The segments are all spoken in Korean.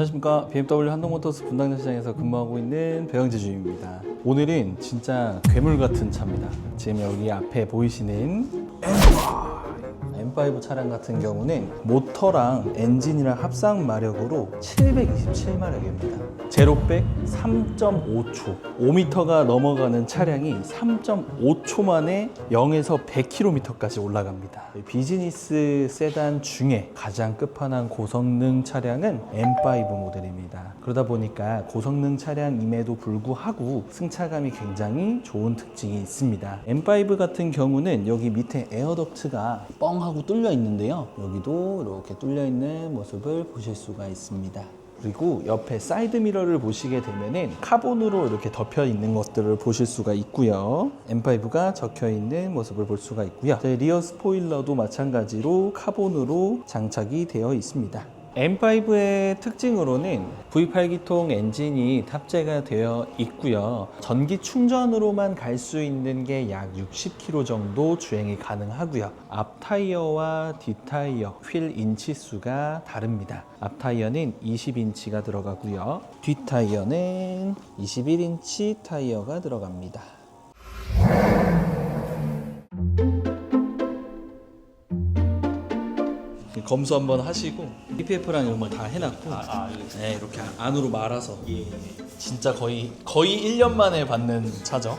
안녕하십니까. BMW 한동모터스 분당장 시장에서 근무하고 있는 배영재 주임입니다. 오늘은 진짜 괴물 같은 차입니다. 지금 여기 앞에 보이시는 M5 차량 같은 경우는 모터랑 엔진이랑 합상 마력으로 727마력입니다. 제로백 3.5초. 5m가 넘어가는 차량이 3.5초 만에 0에서 100km까지 올라갑니다. 비즈니스 세단 중에 가장 끝판왕 고성능 차량은 M5 모델입니다. 그러다 보니까 고성능 차량임에도 불구하고 승차감이 굉장히 좋은 특징이 있습니다. M5 같은 경우는 여기 밑에 에어덕트가 뻥하고 뚫려 있는데요. 여기도 이렇게 뚫려 있는 모습을 보실 수가 있습니다. 그리고 옆에 사이드 미러를 보시게 되면은 카본으로 이렇게 덮여 있는 것들을 보실 수가 있고요. M5가 적혀 있는 모습을 볼 수가 있고요. 제 리어 스포일러도 마찬가지로 카본으로 장착이 되어 있습니다. M5의 특징으로는 V8기통 엔진이 탑재가 되어 있고요. 전기 충전으로만 갈 수 있는 게 약 60km 정도 주행이 가능하고요. 앞 타이어와 뒷 타이어 휠 인치 수가 다릅니다. 앞 타이어는 20인치가 들어가고요. 뒷 타이어는 21인치 타이어가 들어갑니다. 검수 한번 하시고 PPF랑 이런 걸 다 해놨고 네, 이렇게 안으로 말아서 진짜 거의 거의 1년 만에 받는 차죠.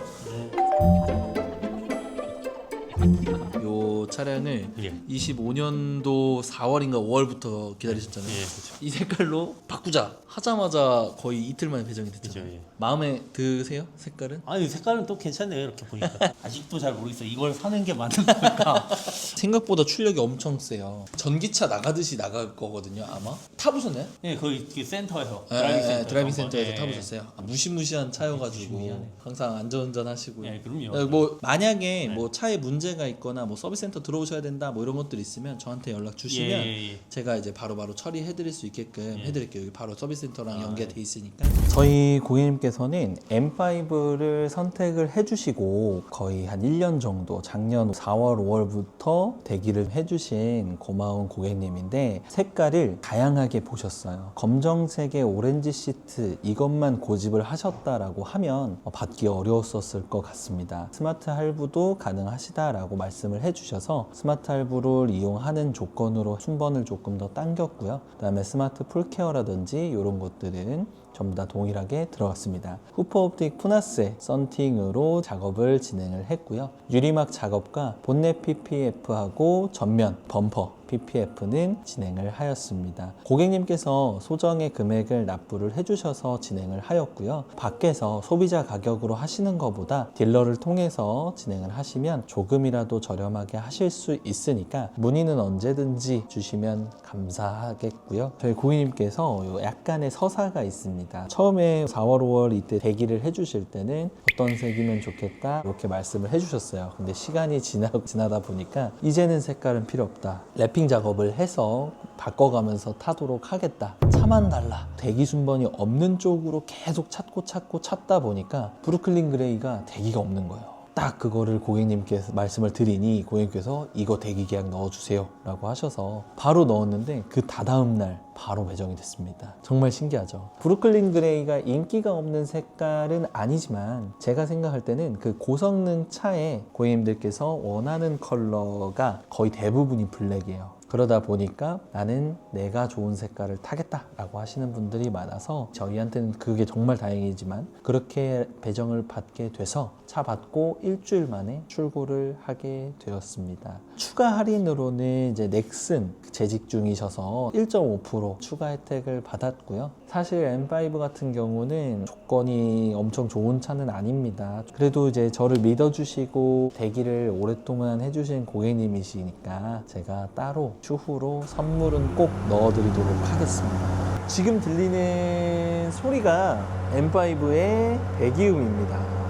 요 차량을 예. 25년도 4월인가 5월부터 기다리셨잖아요. 예, 그렇죠. 이 색깔로 바꾸자 하자마자 거의 이틀 만에 배정이 됐잖아요. 그죠, 예. 마음에 드세요? 색깔은? 아니 색깔은 또 괜찮네요 이렇게 보니까 아직도 잘 모르겠어요 이걸 사는 게 맞는 걸까 생각보다 출력이 엄청 세요. 전기차 나가듯이 나갈 거거든요, 아마. 타보셨나요? 네 거기 그 센터에서 예, 드라이빙 예, 센터 드라이빙 센터에서 예. 타보셨어요? 아, 무시무시한 차여가지고 무시무시하네. 항상 안전운전 하시고요. 예, 그럼요. 예, 뭐 만약에 뭐 차에 문제가 있거나 뭐 서비스 센터 들어오셔야 된다 뭐 이런 것들 있으면 저한테 연락 주시면 예, 예, 예. 제가 이제 바로바로 처리해 드릴 수 있게끔 해드릴게요. 여기 바로 서비스 센터랑 아, 연계돼 있으니까. 저희 고객님께서는 M5를 선택을 해 주시고 거의 한 1년 정도 작년 4월 5월부터 대기를 해 주신 고마운 고객님인데 색깔을 다양하게 보셨어요. 검정색의 오렌지 시트 이것만 고집을 하셨다라고 하면 어, 받기 어려웠었을 것 같습니다. 스마트 할부도 가능하시다라고 말씀을 해 주셔서 스마트 할부를 이용하는 조건으로 순번을 조금 더 당겼고요. 그다음에 스마트 풀케어라든지 이런 것들은 전부 다 동일하게 들어갔습니다. 후퍼옵틱 푸나스의 썬팅으로 작업을 진행을 했고요. 유리막 작업과 본넷 PPF하고 전면 범퍼 PPF는 진행을 하였습니다. 고객님께서 소정의 금액을 납부를 해주셔서 진행을 하였고요. 밖에서 소비자 가격으로 하시는 것보다 딜러를 통해서 진행을 하시면 조금이라도 저렴하게 하실 수 있으니까 문의는 언제든지 주시면 감사하겠고요. 저희 고객님께서 요 약간의 서사가 있습니다. 처음에 4월, 5월 이때 대기를 해주실 때는 어떤 색이면 좋겠다 이렇게 말씀을 해주셨어요. 근데 시간이 지나, 지나다 보니까 이제는 색깔은 필요 없다. 랩핑 작업을 해서 바꿔가면서 타도록 하겠다. 차만 달라. 대기 순번이 없는 쪽으로 계속 찾고 찾고 찾다 보니까 브루클린 그레이가 대기가 없는 거예요. 딱 그거를 고객님께서 말씀을 드리니 고객님께서 이거 대기 계약 넣어주세요 라고 하셔서 바로 넣었는데 그 다다음 날 바로 배정이 됐습니다. 정말 신기하죠. 브루클린 그레이가 인기가 없는 색깔은 아니지만 제가 생각할 때는 그 고성능 차에 고객님들께서 원하는 컬러가 거의 대부분이 블랙이에요 그러다 보니까 나는 내가 좋은 색깔을 타겠다라고 하시는 분들이 많아서 저희한테는 그게 정말 다행이지만 그렇게 배정을 받게 돼서 차 받고 일주일 만에 출고를 하게 되었습니다. 추가 할인으로는 이제 넥슨 재직 중이셔서 1.5% 추가 혜택을 받았고요. 사실 M5 같은 경우는 조건이 엄청 좋은 차는 아닙니다. 그래도 이제 저를 믿어주시고 대기를 오랫동안 해주신 고객님이시니까 제가 따로 추후로 선물은 꼭 넣어드리도록 하겠습니다. 지금 들리는 소리가 M5의 배기음입니다.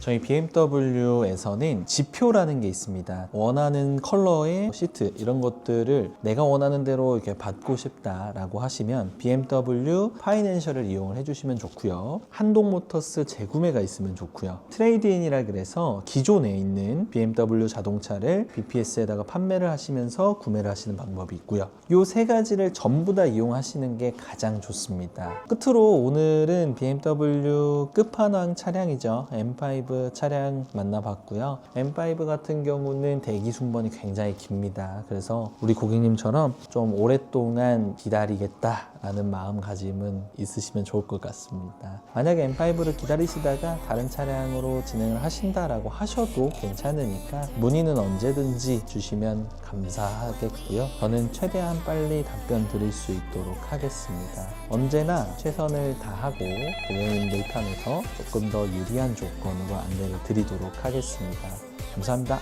저희 BMW에서는 지표라는 게 있습니다. 원하는 컬러의 시트 이런 것들을 내가 원하는 대로 이렇게 받고 싶다라고 하시면 BMW 파이낸셜을 이용을 해주시면 좋고요. 한동모터스 재구매가 있으면 좋고요. 트레이드인이라 그래서 기존에 있는 BMW 자동차를 BPS에다가 판매를 하시면서 구매를 하시는 방법이 있고요. 이 세 가지를 전부 다 이용하시는 게 가장 좋습니다. 끝으로 오늘은 BMW 끝판왕 차량이죠. M5 차량 만나봤고요. M5 같은 경우는 대기 순번이 굉장히 깁니다. 그래서 우리 고객님처럼 좀 오랫동안 기다리겠다라는 마음가짐은 있으시면 좋을 것 같습니다. 만약에 M5를 기다리시다가 다른 차량으로 진행을 하신다라고 하셔도 괜찮으니까 문의는 언제든지 주시면 감사하겠고요. 저는 최대한 빨리 답변 드릴 수 있도록 하겠습니다. 언제나 최선을 다하고 고객님들 편에서 조금 더 유리한 조건으로 안내를 드리도록 하겠습니다. 감사합니다.